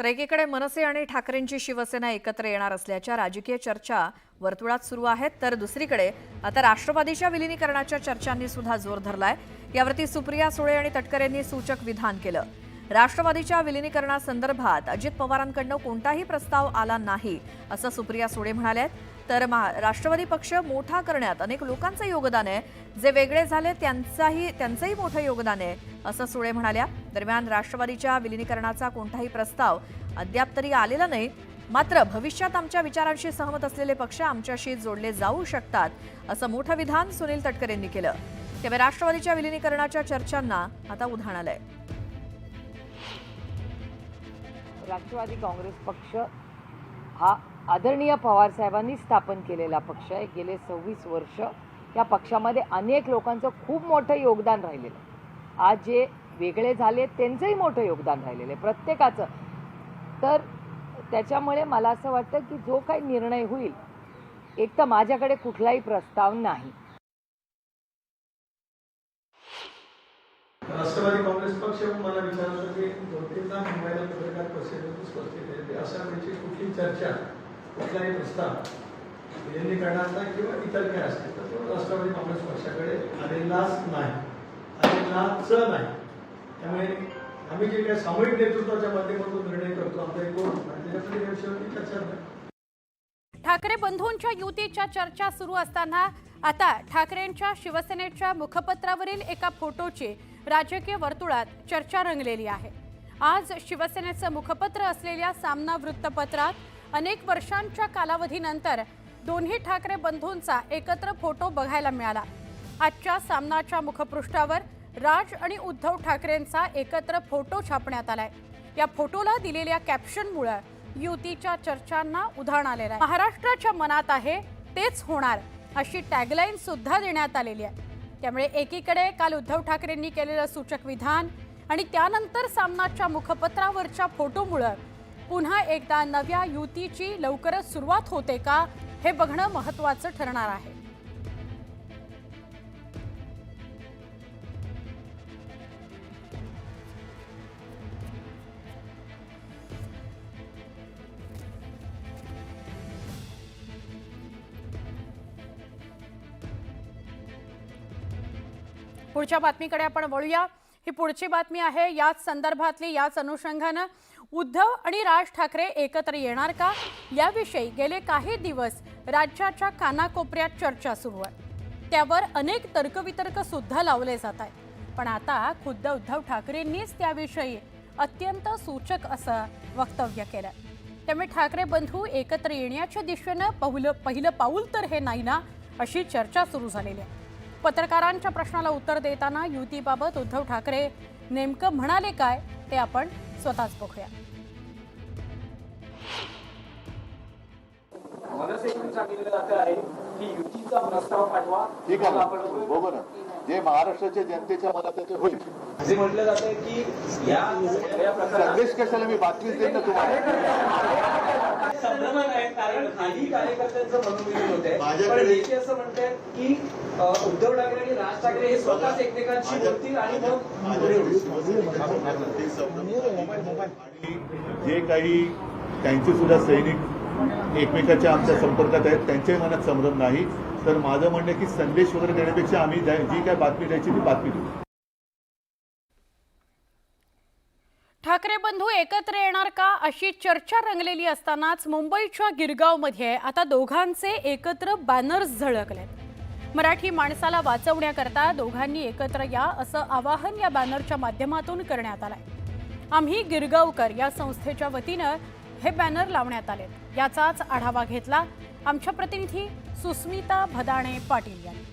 तर एकीकडे मनसे आणि ठाकरेंची शिवसेना एकत्र येणार असल्याच्या राजकीय चर्चा वर्तुळात सुरू आहेत तर दुसरीकडे आता राष्ट्रवादीच्या विलिनीकरणाच्या चर्चांनी सुद्धा जोर धरलाय. यावरती सुप्रिया सुळे आणि तटकरे यांनी सूचक विधान केलं. राष्ट्रवादीच्या विलिनीकरणासंदर्भात अजित पवारांकडनं कोणताही प्रस्ताव आला नाही असं सुप्रिया सुळे म्हणाल्या तर महा- राष्ट्रवादी पक्ष मोठा करण्यात अनेक लोकांचं योगदान आहे. जे वेगळे झाले त्यांचाही त्यांचंही मोठं योगदान आहे असं सुळे म्हणाल्या. दरम्यान राष्ट्रवादीच्या विलिनीकरणाचा कोणताही प्रस्ताव अद्याप तरी आलेला नाही. मात्र भविष्यात आमच्या विचारांशी सहमत असलेले पक्ष आमच्याशी जोडले जाऊ शकतात असं मोठं विधान सुनील तटकरेंनी केलं. त्यामुळे राष्ट्रवादीच्या विलिनीकरणाच्या चर्चांना आता उधाण आलंय. राष्ट्रवादी काँग्रेस पक्ष हा आदरणीय पवारसाहेबांनी स्थापन केलेला पक्ष आहे. गेले सव्वीस वर्ष या पक्षामध्ये अनेक लोकांचं खूप मोठं योगदान राहिलेलं आहे. आज जे वेगळे झाले त्यांचंही मोठं योगदान राहिलेलं आहे प्रत्येकाचं. तर त्याच्यामुळे मला असं वाटतं की जो काही निर्णय होईल एक तर माझ्याकडे कुठलाही प्रस्ताव नाही. राष्ट्रवादी काँग्रेस पक्ष मला विचारत होते की दोन तीनदा मुंबईला पत्रकार परिषदेतून स्पष्ट केले अशा वेळेची कुठली चर्चा कुठलाही प्रस्ताव विलिनीकरणाचा किंवा इतर काय असतील. तर तो राष्ट्रवादी म्हणजे काँग्रेस पक्षाकडे आलेलाच नाही. आलेलाच नाही. त्यामुळे आम्ही जे काही सामूहिक नेतृत्वाच्या माध्यमातून निर्णय करतो आमचा एक बोर्ड विषयावरती चर्चा नाही ठाकरे बंधूंच्या युतीच्या चर्चा सुरू असताना आता ठाकरेंच्या शिवसेनेच्या मुखपत्रावरील एका फोटोची राजकीय वर्तुळात चर्चा रंगलेली आहे. आज शिवसेनेचं मुखपत्र असलेल्या सामना वृत्तपत्रात अनेक वर्षांच्या कालावधीनंतर दोन्ही ठाकरे बंधूंचा एकत्र फोटो बघायला मिळाला. आजच्या सामनाच्या मुखपृष्ठावर राज आणि उद्धव ठाकरेंचा एकत्र फोटो छापण्यात आलाय. या फोटोला दिलेल्या कॅप्शनमुळे युतीच्या चर्चांना उधाण आलेलं आहे. महाराष्ट्राच्या मनात आहे तेच होणार अशी टॅगलाईन सुद्धा देण्यात आलेली आहे. त्यामुळे एकीकडे काल उद्धव ठाकरेंनी केलेलं सूचक विधान आणि त्यानंतर सामनाच्या मुखपत्रावरच्या फोटोमुळं पुन्हा एकदा नव्या युतीची लवकरच सुरुवात होते का हे बघणं महत्वाचं ठरणार आहे. पुढच्या बातमीकडे आपण वळूया. ही पुढची बातमी आहे याच संदर्भातली याच अनुषंगानं उद्धव आणि राज ठाकरे एकत्र येणार का? याविषयी गेले काही दिवस राज्याच्या कानाकोपऱ्यात चर्चा सुरू आहे. त्यावर अनेक तर्कवितर्क सुद्धा लावले जात आहेत. पण आता खुद्द उद्धव ठाकरेंनीच त्याविषयी अत्यंत सूचक असं वक्तव्य केलं त्यामुळे ठाकरे बंधू एकत्र येण्याच्या दिशेनं पहिलं पहिलं पाऊल तर हे नाही ना अशी चर्चा सुरू झालेली आहे. पत्रकारांच्या प्रश्नाला उत्तर देताना युतीबाबत उद्धव ठाकरे नेमकं म्हणाले काय ते आपण स्वतःच बघूया मनसेकडून सांगितलं जात आहे की युतीचा प्रस्ताव पाठवा ठीक आहे मग ना आपण बघू. बरोबर आहे. जे महाराष्ट्राच्या जनतेच्या मनात होईल असे म्हटलं जात की या संदेश कशाला मी बातमीच देईन ना तुम्हाला संभ्रमण आहे कारण काही कार्यकर्त्यांचं मनोमिलन होत आहे माझ्याकडे- पण नेते असं म्हणतात की उद्धव ठाकरे आणि राज ठाकरे हे स्वतःच एकमेकांशी बोलतील आणि मग जे काही त्यांचे सुद्धा सैनिक एकमेकाच्या आमच्या संपर्कात आहेत त्यांच्याही मनात संभ्रम नाही. तर माझं म्हणणं आहे की संदेश वगैरे देण्यापेक्षा आम्ही जी काय बातमी द्यायची ती बातमी देऊ. ठाकरे बंधू एकत्र येणार का अशी चर्चा रंगलेली असतानाच मुंबईच्या गिरगावमध्ये आता दोघांचे एकत्र बॅनर्स झळकलेत. मराठी माणसाला वाचवण्याकरता दोघांनी एकत्र या असं आवाहन या बॅनरच्या माध्यमातून करण्यात आलंय. आम्ही गिरगावकर या संस्थेच्या वतीनं हे बॅनर लावण्यात आले याचाच आढावा घेतला आमच्या प्रतिनिधी सुस्मिता भदाणे पाटील यांनी.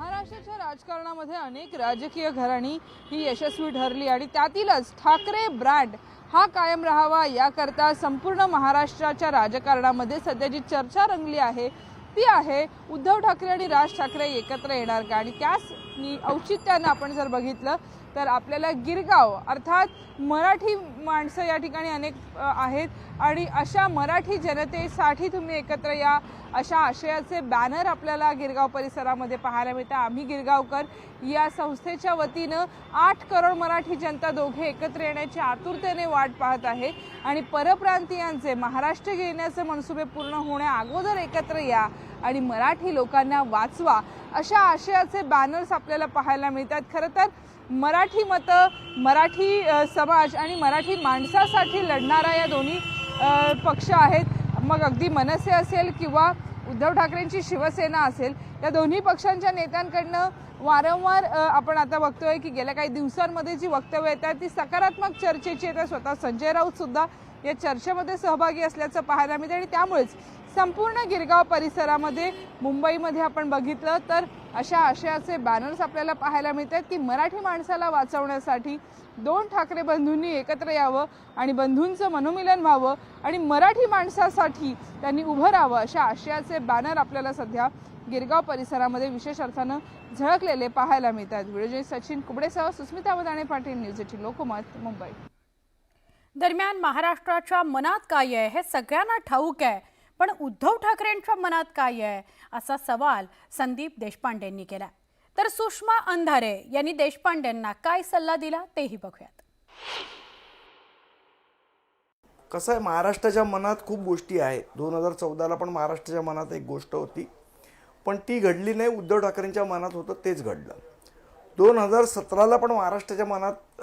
महाराष्ट्राच्या राजकारणामध्ये अनेक राजकीय घराणी ही यशस्वी ठरली आणि त्यातीलच ठाकरे ब्रँड हा कायम राहावा याकरता संपूर्ण महाराष्ट्राच्या राजकारणामध्ये सध्या जी चर्चा रंगली आहे. ती आहे उद्धव ठाकरे आणि राज ठाकरे एकत्र येणार का? आणि त्याच नि- औचित्यानं आपण जर बघितलं तर आपल्याला गिरगाव अर्थात मराठी माणसं या ठिकाणी अनेक आहेत. आणि अशा मराठी जनतेसाठी तुम्ही एकत्र या अशा आशयाचे बॅनर आपल्याला गिरगाव परिसरामध्ये पाहायला मिळतं. आम्ही गिरगावकर या संस्थेच्या वतीनं आठ करोड मराठी जनता दोघे एकत्र येण्याची आतुरतेने वाट पाहत आहे. आणि परप्रांतीयांचे महाराष्ट्र घेण्याचे मनसुबे पूर्ण होण्या अगोदर एकत्र या. आणि मराठी लोकांना वाचवा अशा आशयाचे बॅनर्स आपल्याला पाहायला मिळतात. खरं तर मराठी मतं मराठी समाज आणि मराठी माणसासाठी लढणारा या दोन्ही पक्ष आहेत. मग अगदी मनसे असेल किंवा उद्धव ठाकरेंची शिवसेना असेल या दोन्ही पक्षांच्या नेत्यांकडनं वारंवार आपण आता बघतोय की गेल्या काही दिवसांमध्ये जी वक्तव्य येतात ती सकारात्मक चर्चेची आहेत. स्वतः संजय राऊत सुद्धा या चर्चेमध्ये सहभागी असल्याचं पाहायला मिळतं आणि त्यामुळेच संपूर्ण गिरगाव परिसरामध्ये मुंबईमध्ये आपण बघितलं तर अशा आशयाचे बॅनर्स आपल्याला पाहायला मिळतात की मराठी माणसाला वाचवण्यासाठी दोन ठाकरे बंधूंनी एकत्र यावं आणि बंधूंचं मनोमिलन व्हावं आणि मराठी माणसासाठी त्यांनी उभं राहावं अशा आशयाचे बॅनर आपल्याला सध्या गिरगाव परिसरामध्ये विशेष अर्थानं झळकलेले पाहायला मिळतात. व्हिडिओ सचिन कुबडेसह सुस्मिता वदाणे पाटील न्यूज एटीन लोकमत मुंबई. दरम्यान महाराष्ट्राच्या मनात काय आहे हे सगळ्यांना ठाऊक आहे. पण उद्धव ठाकरेंच्या मनात काय आहे? असा सवाल संदीप देशपांडेंनी केला. तर सुषमा अंधारे यांनी देशपांडेंना काय सल्ला दिला तेही बघूयात. कसं आहे महाराष्ट्राच्या मनात खूप गोष्टी आहेत. दोन हजार चौदाला पण महाराष्ट्राच्या मनात एक गोष्ट होती. पण ती घडली नाही उद्धव ठाकरेंच्या मनात होतं तेच घडलं. दोन हजार सतराला पण महाराष्ट्राच्या मनात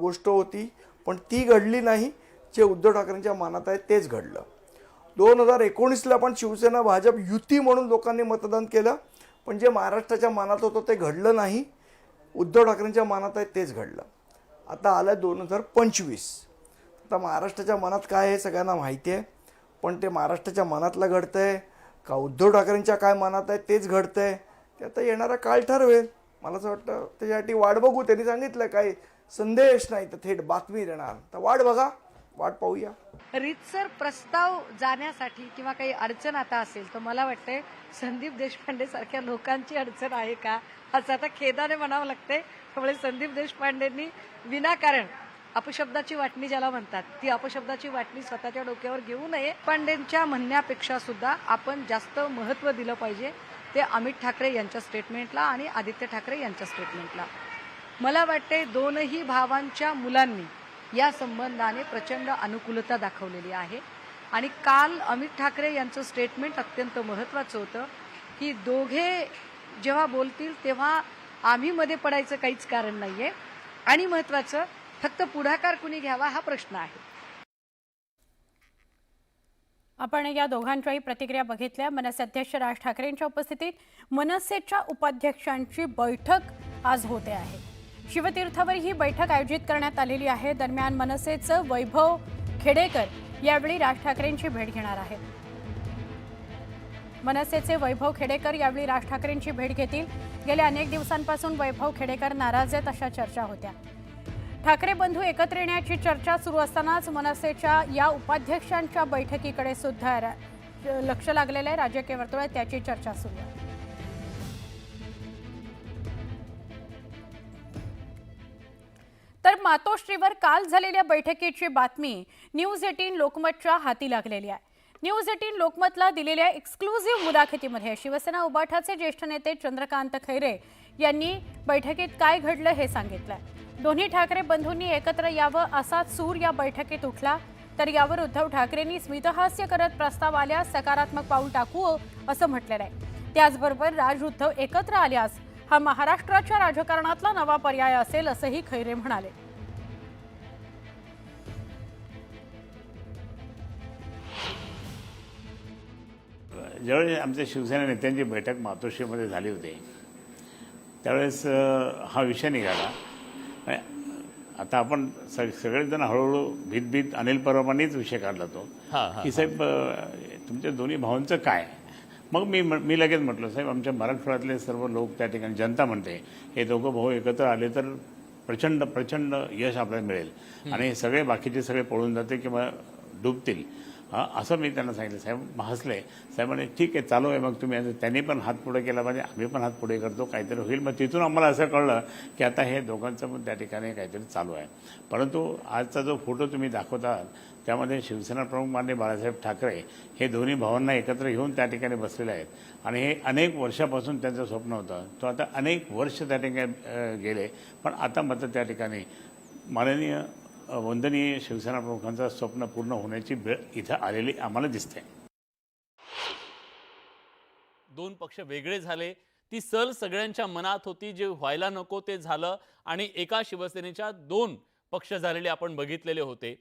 गोष्ट होती. पण ती घडली नाही जे उद्धव ठाकरेंच्या मनात आहे तेच घडलं. दोन हजार एकोणीसला पण शिवसेना भाजप युती म्हणून लोकांनी मतदान केलं. पण जे महाराष्ट्राच्या मनात होतं ते घडलं नाही. उद्धव ठाकरेंच्या मनात आहे तेच घडलं. आता आलं दोन हजार पंचवीस. आता महाराष्ट्राच्या मनात काय आहे सगळ्यांना माहिती आहे. पण ते महाराष्ट्राच्या मनातलं घडतं आहे का उद्धव ठाकरेंच्या काय मनात आहे तेच घडतं आहे ते आता येणारा काळ ठरवेल. मला असं वाटतं त्याच्यासाठी वाट बघू. त्यांनी सांगितलं काही संदेश नाही तर थेट बातमी देणार. तर वाट बघा. वाट पाहूया. रीतसर प्रस्ताव जाण्यासाठी किंवा काही अडचण आता असेल तर मला वाटतंय संदीप देशपांडे सारख्या लोकांची अडचण आहे का? असं आता खेदाने म्हणावं लागते त्यामुळे संदीप देशपांडेंनी विनाकारण अपशब्दाची वाटणी ज्याला म्हणतात ती अपशब्दाची वाटणी स्वतःच्या डोक्यावर घेऊ नये. पांडेंच्या म्हणण्यापेक्षा सुद्धा आपण जास्त महत्त्व दिलं पाहिजे ते अमित ठाकरे यांच्या स्टेटमेंटला आणि आदित्य ठाकरे यांच्या स्टेटमेंटला मला वाटते दोनही भावांच्या मुलांनी या संबंधाने प्रचंड अनुकूलता दाखवलेली आहे. आणि काल अमित ठाकरे यांचं स्टेटमेंट अत्यंत महत्त्वाचं होतं की दोघे जेव्हा बोलतील तेव्हा आम्ही मध्ये पडायचं काहीच कारण नाहीये. आणि महत्त्वाचं फक्त पुढाकार कुणी घ्यावा हा प्रश्न आहे. आपण या दोघांच्याही प्रतिक्रिया बघितल्या. मनसे अध्यक्ष राज ठाकरेंच्या उपस्थितीत मनसेच्या उपाध्यक्षांची बैठक आज होते आहे. शिवतीर्थावर ही बैठक आयोजित करण्यात आलेली आहे. दरम्यान मनसेचं वैभव खेडेकर यावेळी राज ठाकरेंची भेट घेणार आहेत. मनसेचे वैभव खेडेकर यावेळी राज ठाकरेंची भेट घेतील. गेल्या अनेक दिवसांपासून वैभव खेडेकर नाराज आहेत अशा चर्चा होत्या. ठाकरे बंधू एकत्र येण्याची चर्चा सुरू असतानाच मनसेच्या या उपाध्यक्षांच्या बैठकीकडे सुद्धा रा- लक्ष लागलेलं आहे. राजकीय वर्तुळात त्याची चर्चा सुरू आहे. मातोश्रीवर काल झालेल्या बैठकीची बातमी न्यूज एटीन लोकमतच्या हाती लागलेली आहे. न्यूज एटीन लोकमतला दिलेल्या एक्सक्लुझिव्ह मुलाखतीमध्ये शिवसेना उबाठाचे ज्येष्ठ नेते चंद्रकांत खैरे यांनी बैठकीत काय घडलं हे सांगितलं दोन्ही ठाकरे बंधूंनी एकत्र यावं असा सूर या बैठकीत उठला. तर यावर उद्धव ठाकरेंनी स्मितहास्य करत प्रस्ताव आल्यास सकारात्मक पाऊल टाकू असं म्हटलेलं आहे. त्याचबरोबर राज उद्धव एकत्र आल्यास हा महाराष्ट्राच्या राजकारणातला नवा पर्याय असेल असंही खैरे म्हणाले. ज्यावेळी आमच्या शिवसेना नेत्यांची बैठक मातोश्रीमध्ये झाली होती त्यावेळेस हा विषय निघाला. आता आपण स सगळेजण हळूहळू भीत भीत अनिल परमानेच विषय काढला तो. की साहेब तुमच्या दोन्ही भावांचं काय? मग मी मी लगेच म्हटलं साहेब आमच्या मराठवाड्यातले सर्व लोक त्या ठिकाणी जनता म्हणते हे दोघं भाऊ एकत्र आले तर प्रचंड प्रचंड यश आपल्याला मिळेल. आणि सगळे बाकीचे सगळे पळून जाते किंवा डुबतील. असं मी त्यांना सांगितलं. साहेब हसले. साहेबांनी ठीक आहे चालू आहे. मग तुम्ही त्यांनी पण हात पुढे केला पाहिजे. आम्ही पण हात पुढे करतो. काहीतरी होईल. मग तिथून आम्हाला असं कळलं की आता हे दोघांचं पण त्या ठिकाणी काहीतरी चालू आहे. परंतु आजचा जो फोटो तुम्ही दाखवता त्यामध्ये शिवसेना प्रमुख माननीय बाळासाहेब ठाकरे हे दोन्ही भावांना एकत्र घेऊन त्या ठिकाणी बसलेले आहेत. आणि हे अनेक वर्षापासून त्यांचं स्वप्न होतं. तो आता अनेक वर्ष त्या ठिकाणी गेले. पण आता मात्र त्या ठिकाणी माननीय वंदनीय शिवसेना प्रमुखांचं स्वप्न पूर्ण होण्याची वेळ इथं आलेली आम्हाला दिसते. दोन पक्ष वेगळे झाले. ती सल सगळ्यांच्या मनात होती जे व्हायला नको ते झालं आणि एका शिवसेनेच्या दोन पक्ष झालेले आपण बघितलेले होते.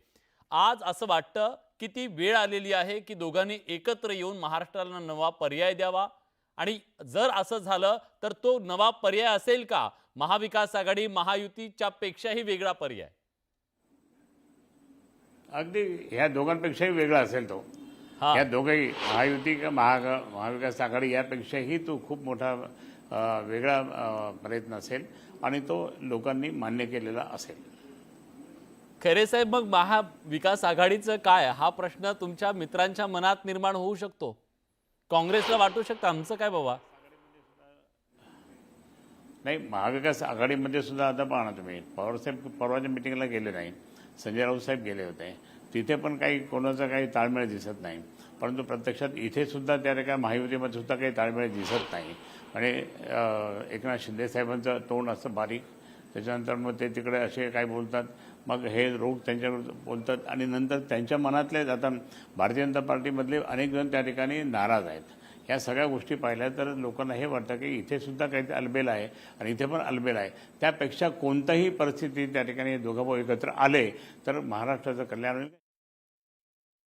आज असं वाटतं की ती वेळ आलेली आहे की दोघांनी एकत्र येऊन महाराष्ट्राला नवा पर्याय द्यावा. आणि जर असं झालं तर तो नवा पर्याय असेल का? महाविकास आघाडी महायुतीच्या पेक्षाही वेगळा पर्याय. अगदी ह्या दोघांपेक्षाही वेगळा असेल तो. हा. या दोघंही महायुती का महा महाविकास आघाडी यापेक्षाही तो खूप मोठा अ, वेगळा अ, प्रयत्न असेल आणि तो लोकांनी मान्य केलेला असेल. खरे साहेब मग महाविकास आघाडीचं काय? हा प्रश्न तुमच्या मित्रांच्या मनात निर्माण होऊ शकतो. काँग्रेसला वाटू शकतं. आमचं काय बाबा? नाही महाविकास आघाडीमध्ये सुद्धा आता पाहा ना तुम्ही. पवारसाहेब परवाच्या मिटिंगला गेले नाही. संजय राऊतसाहेब गेले होते. तिथे पण काही कोणाचा काही ताळमेळ दिसत नाही. परंतु प्रत्यक्षात इथे सुद्धा त्या ठिकाणी महायुतीमध्ये सुद्धा काही ताळमेळ दिसत नाही. आणि एकनाथ शिंदेसाहेबांचं तोंड असं बारीक. त्याच्यानंतर मग ते तिकडे असे काय बोलतात मग हे रोग त्यांच्याकडे बोलतात. आणि नंतर त्यांच्या मनातले आता भारतीय जनता पार्टीमधले अनेक जण त्या ठिकाणी नाराज आहेत. ह्या सगळ्या गोष्टी पाहिल्या तर लोकांना हे वाटतं की इथे सुद्धा काही अलबेल आहे आणि इथे पण अलबेल आहे. त्यापेक्षा कोणत्याही परिस्थिती त्या ठिकाणी दोघं भाऊ एकत्र आले तर महाराष्ट्राचं कल्याण